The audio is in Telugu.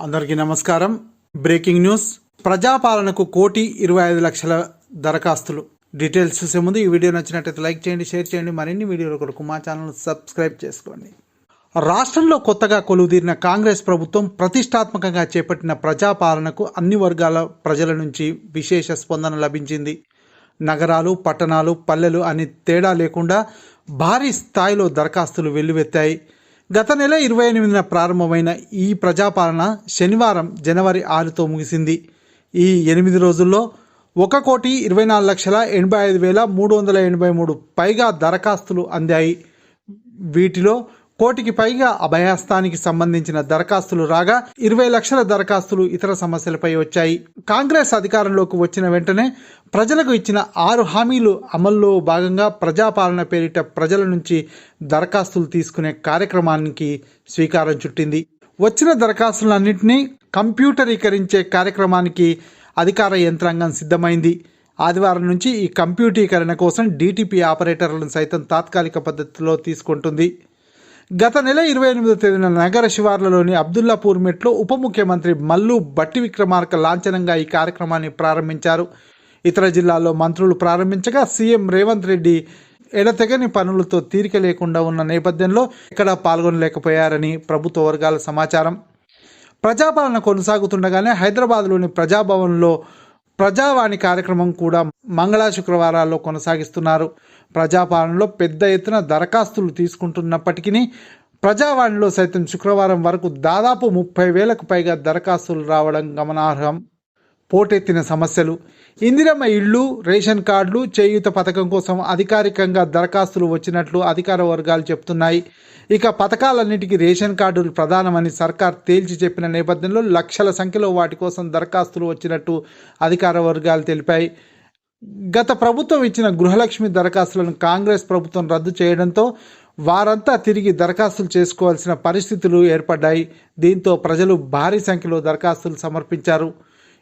అందరికీ నమస్కారం. Breaking news. ప్రజాపాలనకు కోటి ఇరవై ఐదు లక్షల దరఖాస్తులు. డీటెయిల్స్ చూసే ముందు ఈ వీడియో నచ్చినట్లయితే లైక్ చేయండి షేర్ చేయండి. మరిన్ని వీడియోల కొరకు మా ఛానల్ సబ్స్క్రైబ్ చేసుకోండి. రాష్ట్రంలో కొత్తగా కొలువుదీరిన కాంగ్రెస్ ప్రభుత్వం ప్రతిష్టాత్మకంగా చేపట్టిన ప్రజాపాలనకు అన్ని వర్గాల ప్రజల నుంచి విశేష స్పందన లభించింది. నగరాలు పట్టణాలు పల్లెలు అని తేడా లేకుండా భారీ స్థాయిలో దరఖాస్తులు వెల్లువెత్తాయి. గత నెల ఇరవై ఎనిమిదిన ప్రారంభమైన ఈ ప్రజాపాలన శనివారం జనవరి ఆరుతో ముగిసింది. ఈ ఎనిమిది రోజుల్లో ఒక కోటి ఇరవై నాలుగు లక్షల ఎనభై ఐదు వేల మూడు వందల ఎనభై మూడు పైగా దరఖాస్తులు అందాయి. వీటిలో కోటికి పైగా అభయాస్తానికి సంబంధించిన దరఖాస్తులు రాగా ఇరవై లక్షల దరఖాస్తులు ఇతర సమస్యలపై వచ్చాయి. కాంగ్రెస్ అధికారంలోకి వచ్చిన వెంటనే ప్రజలకు ఇచ్చిన ఆరు హామీలు అమల్లో భాగంగా ప్రజాపాలన పేరిట ప్రజల నుంచి దరఖాస్తులు తీసుకునే కార్యక్రమానికి శ్రీకారం చుట్టింది. వచ్చిన దరఖాస్తులన్నింటినీ కంప్యూటరీకరించే కార్యక్రమానికి అధికార యంత్రాంగం సిద్ధమైంది. ఆదివారం నుంచి ఈ కంప్యూటీకరణ కోసం డీటీపీ ఆపరేటర్లను సైతం తాత్కాలిక పద్ధతిలో తీసుకుంటుంది. గత నెల ఇరవై ఎనిమిదో తేదీన నగర శివార్లలోని అబ్దుల్లాపూర్ మెట్లో ఉప ముఖ్యమంత్రి మల్లు బట్టి విక్రమార్క లాంఛనంగా ఈ కార్యక్రమాన్ని ప్రారంభించారు. ఇతర జిల్లాల్లో మంత్రులు ప్రారంభించగా సీఎం రేవంత్ రెడ్డి ఎడతెగని పనులతో తీరిక లేకుండా ఉన్న నేపథ్యంలో ఎక్కడా పాల్గొనలేకపోయారని ప్రభుత్వ వర్గాల సమాచారం. ప్రజాపాలన కొనసాగుతుండగానే హైదరాబాద్లోని ప్రజాభవన్లో ప్రజావాణి కార్యక్రమం కూడా మంగళ శుక్రవారాల్లో కొనసాగిస్తున్నారు. ప్రజాపాలనలో పెద్ద ఎత్తున దరఖాస్తులు తీసుకుంటున్నప్పటికీ ప్రజావాణిలో సైతం శుక్రవారం వరకు దాదాపు ముప్పై వేలకు పైగా దరఖాస్తులు రావడం గమనార్హం. పోటెత్తిన సమస్యలు. ఇందిరమ్మ ఇళ్ళు రేషన్ కార్డులు చేయూత పథకం కోసం అధికారికంగా దరఖాస్తులు వచ్చినట్లు అధికార వర్గాలు చెప్తున్నాయి. ఇక పథకాలన్నిటికీ రేషన్ కార్డులు ప్రధానమని సర్కార్ తేల్చి చెప్పిన నేపథ్యంలో లక్షల సంఖ్యలో వాటి కోసం దరఖాస్తులు వచ్చినట్టు అధికార వర్గాలు తెలిపాయి. గత ప్రభుత్వం ఇచ్చిన గృహలక్ష్మి దరఖాస్తులను కాంగ్రెస్ ప్రభుత్వం రద్దు చేయడంతో వారంతా తిరిగి దరఖాస్తులు చేసుకోవాల్సిన పరిస్థితులు ఏర్పడ్డాయి. దీంతో ప్రజలు భారీ సంఖ్యలో దరఖాస్తులు సమర్పించారు.